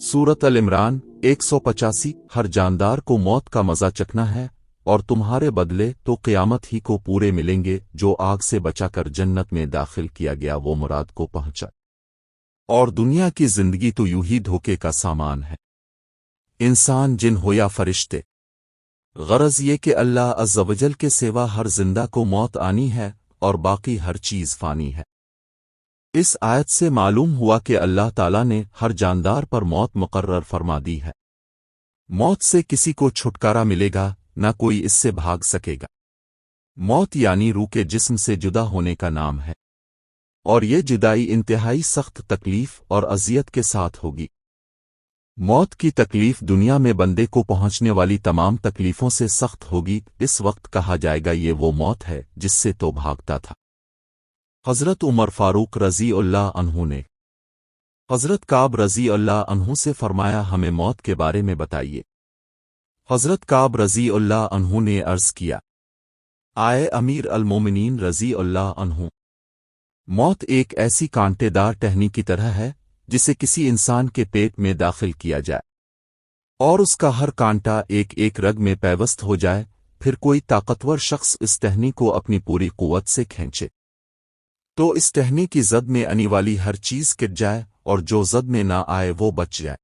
سورت العمران، ایک سو پچاسی، ہر جاندار کو موت کا مزہ چکنا ہے، اور تمہارے بدلے تو قیامت ہی کو پورے ملیں گے، جو آگ سے بچا کر جنت میں داخل کیا گیا وہ مراد کو پہنچا۔ اور دنیا کی زندگی تو یوں ہی دھوکے کا سامان ہے۔ انسان جن ہو یا فرشتے۔ غرض یہ کہ اللہ عزوجل کے سوا ہر زندہ کو موت آنی ہے، اور باقی ہر چیز فانی ہے۔ اس آیت سے معلوم ہوا کہ اللہ تعالیٰ نے ہر جاندار پر موت مقرر فرما دی ہے۔ موت سے کسی کو چھٹکارا ملے گا، نہ کوئی اس سے بھاگ سکے گا۔ موت یعنی روح کے جسم سے جدا ہونے کا نام ہے۔ اور یہ جدائی انتہائی سخت تکلیف اور اذیت کے ساتھ ہوگی۔ موت کی تکلیف دنیا میں بندے کو پہنچنے والی تمام تکلیفوں سے سخت ہوگی، اس وقت کہا جائے گا یہ وہ موت ہے جس سے تو بھاگتا تھا۔ حضرت عمر فاروق رضی اللہ عنہ نے۔ حضرت کعب رضی اللہ عنہ سے فرمایا، ہمیں موت کے بارے میں بتائیے۔ حضرت کعب رضی اللہ عنہ نے عرض کیا، آئے امیر المومنین رضی اللہ عنہ، موت ایک ایسی کانٹے دار ٹہنی کی طرح ہے جسے کسی انسان کے پیٹ میں داخل کیا جائے۔ اور اس کا ہر کانٹا ایک ایک رگ میں پیوست ہو جائے، پھر کوئی طاقتور شخص اس ٹہنی کو اپنی پوری قوت سے کھینچے۔ تو اس ٹہنی کی زد میں انی والی ہر چیز کٹ جائے اور جو زد میں نہ آئے وہ بچ جائے۔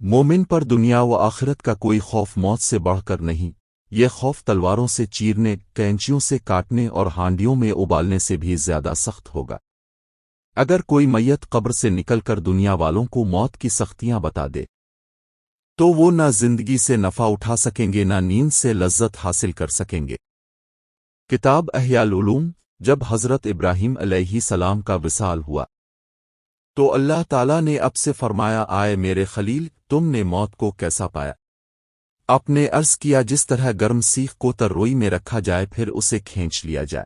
مومن پر دنیا و آخرت کا کوئی خوف موت سے بڑھ کر نہیں۔ یہ خوف تلواروں سے چیرنے، کینچیوں سے کاٹنے اور ہانڈیوں میں ابالنے سے بھی زیادہ سخت ہوگا۔ اگر کوئی میت قبر سے نکل کر دنیا والوں کو موت کی سختیاں بتا دے، تو وہ نہ زندگی سے نفع اٹھا سکیں گے، نہ نیند سے لذت حاصل کر سکیں گے۔ کتاب احیال علوم جب حضرت ابراہیم علیہ السلام کا وصال ہوا۔ تو اللہ تعالیٰ نے اب سے فرمایا، آئے میرے خلیل، تم نے موت کو کیسا پایا؟ آپ نے عرض کیا، جس طرح گرم سیخ کو تروئی میں رکھا جائے، پھر اسے کھینچ لیا جائے۔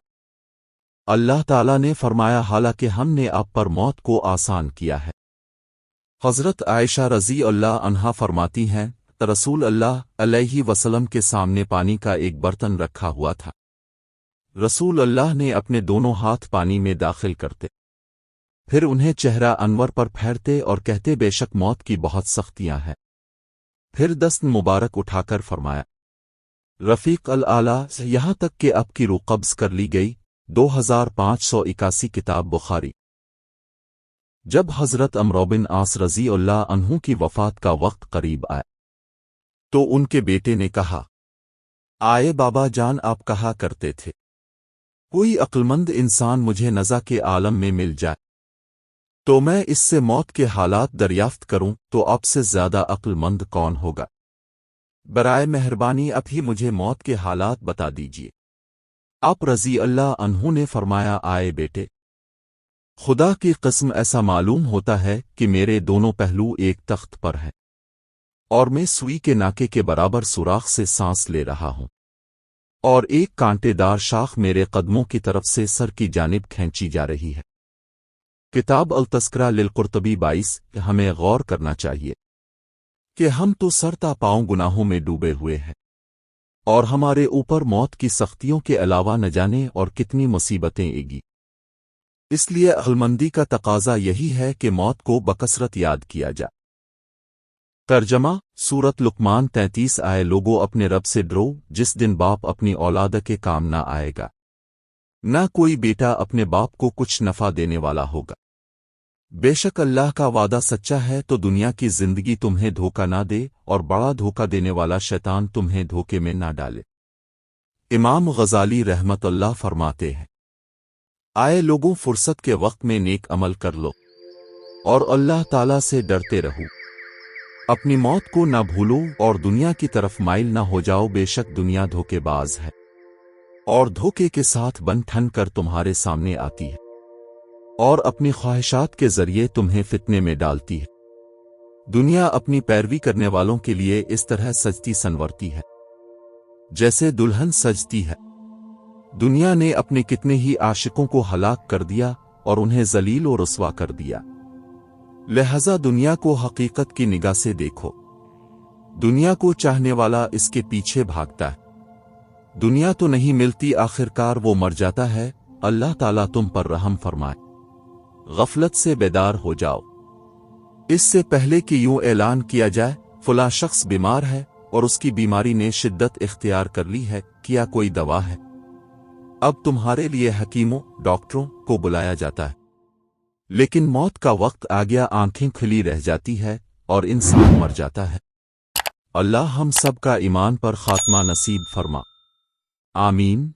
اللہ تعالیٰ نے فرمایا، حالانکہ ہم نے آپ پر موت کو آسان کیا ہے۔ حضرت عائشہ رضی اللہ عنہا فرماتی ہیں رسول اللہ علیہ وسلم کے سامنے پانی کا ایک برتن رکھا ہوا تھا۔ رسول اللہ نے اپنے دونوں ہاتھ پانی میں داخل کرتے۔ پھر انہیں چہرہ انور پر پھیرتے اور کہتے، بے شک موت کی بہت سختیاں ہیں۔ پھر دست مبارک اٹھا کر فرمایا، رفیق العلیٰ یہاں تک کہ اب کی روقبض کر لی گئی، دو ہزار پانچ سو اکاسی کتاب بخاری۔ جب حضرت امروبن آس رضی اللہ انہوں کی وفات کا وقت قریب آیا، تو ان کے بیٹے نے کہا، آئے بابا جان، آپ کہا کرتے تھے۔ کوئی عقلمند انسان مجھے نزا کے عالم میں مل جائے۔ تو میں اس سے موت کے حالات دریافت کروں، تو اب سے زیادہ عقل مند کون ہوگا؟ برائے مہربانی اب ہی مجھے موت کے حالات بتا دیجیے آپ رضی اللہ عنہ نے فرمایا، آئے بیٹے۔ خدا کی قسم، ایسا معلوم ہوتا ہے کہ میرے دونوں پہلو ایک تخت پر ہیں اور میں سوئی کے ناکے کے برابر سوراخ سے سانس لے رہا ہوں۔ اور ایک کانٹے دار شاخ میرے قدموں کی طرف سے سر کی جانب کھینچی جا رہی ہے۔ کتاب التسکرہ للقرطبی باعث ہمیں غور کرنا چاہیے کہ ہم تو سرتا پاؤں گناہوں میں ڈوبے ہوئے ہیں اور ہمارے اوپر موت کی سختیوں کے علاوہ نہ جانے اور کتنی مصیبتیں ایگی۔ اس لیے علمندی کا تقاضا یہی ہے کہ موت کو بکثرت یاد کیا جائے ترجمہ سورت لکمان تینتیس آئے لوگوں اپنے رب سے ڈرو، جس دن باپ اپنی اولاد کے کام نہ آئے گا۔ نہ کوئی بیٹا اپنے باپ کو کچھ نفع دینے والا ہوگا۔ بے شک اللہ کا وعدہ سچا ہے تو دنیا کی زندگی تمہیں دھوکہ نہ دے اور بڑا دھوکہ دینے والا شیطان تمہیں دھوکے میں نہ ڈالے۔ امام غزالی رحمت اللہ فرماتے ہیں۔ آئے لوگوں فرصت کے وقت میں نیک عمل کر لو اور اللہ تعالی سے ڈرتے رہو۔ اپنی موت کو نہ بھولو اور دنیا کی طرف مائل نہ ہو جاؤ، بے شک دنیا دھوکے باز ہے۔ اور دھوکے کے ساتھ بن ٹھن کر تمہارے سامنے آتی ہے۔ اور اپنی خواہشات کے ذریعے تمہیں فتنے میں ڈالتی ہے۔ دنیا اپنی پیروی کرنے والوں کے لیے اس طرح سجتی سنورتی ہے۔ جیسے دلہن سجتی ہے۔ دنیا نے اپنے کتنے ہی عاشقوں کو ہلاک کر دیا اور انہیں ذلیل و رسوا کر دیا۔ لہذا دنیا کو حقیقت کی نگاہ سے دیکھو۔ دنیا کو چاہنے والا اس کے پیچھے بھاگتا ہے۔ دنیا تو نہیں ملتی، آخرکار وہ مر جاتا ہے۔ اللہ تعالیٰ تم پر رحم فرمائے۔ غفلت سے بیدار ہو جاؤ۔ اس سے پہلے کہ یوں اعلان کیا جائے، فلاں شخص بیمار ہے اور اس کی بیماری نے شدت اختیار کر لی ہے، کیا کوئی دوا ہے؟ اب تمہارے لیے حکیموں، ڈاکٹروں کو بلایا جاتا ہے۔ لیکن موت کا وقت آ گیا، آنکھیں کھلی رہ جاتی ہے اور انسان مر جاتا ہے۔ اللہ ہم سب کا ایمان پر خاتمہ نصیب فرما۔ آمین۔